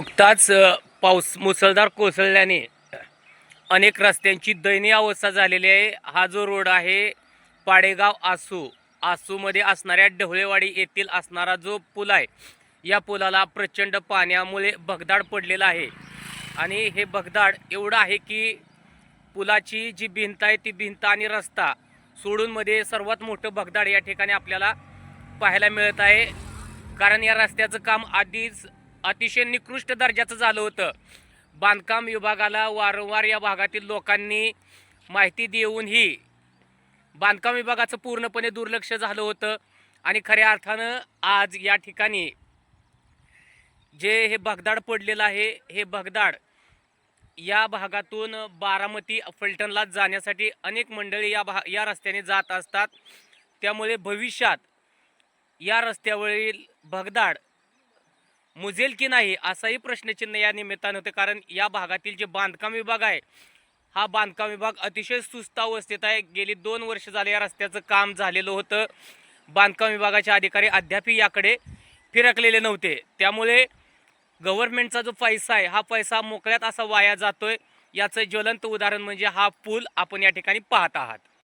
नुकताच पाऊस मुसळधार कोसळल्याने अनेक रस्त्यांची दयनीय अवस्था झालेली आहे. हा जो रोड आहे पाडेगाव आसू आसूमध्ये असणाऱ्या ढवळेवाडी येथील असणारा जो पूल आहे या पुलाला प्रचंड पाण्यामुळे भगदाड पडलेला आहे. आणि हे भगदाड एवढं आहे की पुलाची जी भिंत आहे ती भिंत आणि रस्ता सोडूनमध्ये सर्वात मोठं भगदाड या ठिकाणी आपल्याला पाहायला मिळत आहे. कारण या रस्त्याचं काम आधीच अतिशय निकृष्ट दर्जाचं झालं होतं. बांधकाम विभागाला वारंवार या भागातील लोकांनी माहिती देऊनही बांधकाम विभागाचं पूर्णपणे दुर्लक्ष झालं होतं. आणि खऱ्या अर्थानं आज या ठिकाणी जे हे भगदाड पडलेलं आहे हे भगदाड या भागातून बारामती फलटणला जाण्यासाठी अनेक मंडळी या भा या रस्त्याने जात असतात. त्यामुळे भविष्यात या रस्त्यावरील भगदाड मुजेल की नाही असाही प्रश्नचिन्ह या निमित्तानं होते. कारण या भागातील जे बांधकाम विभाग आहे हा बांधकाम विभाग अतिशय सुस्त अवस्थेत आहे. गेली दोन वर्ष झाले या रस्त्याचं काम झालेलं होतं. बांधकाम विभागाचे अधिकारी अद्यापही याकडे फिरकलेले नव्हते. त्यामुळे गव्हर्नमेंटचा जो पैसा आहे हा पैसा मोकळ्यात असा वाया जातोय. याचं ज्वलंत उदाहरण म्हणजे हा पूल आपण या ठिकाणी पाहत आहात.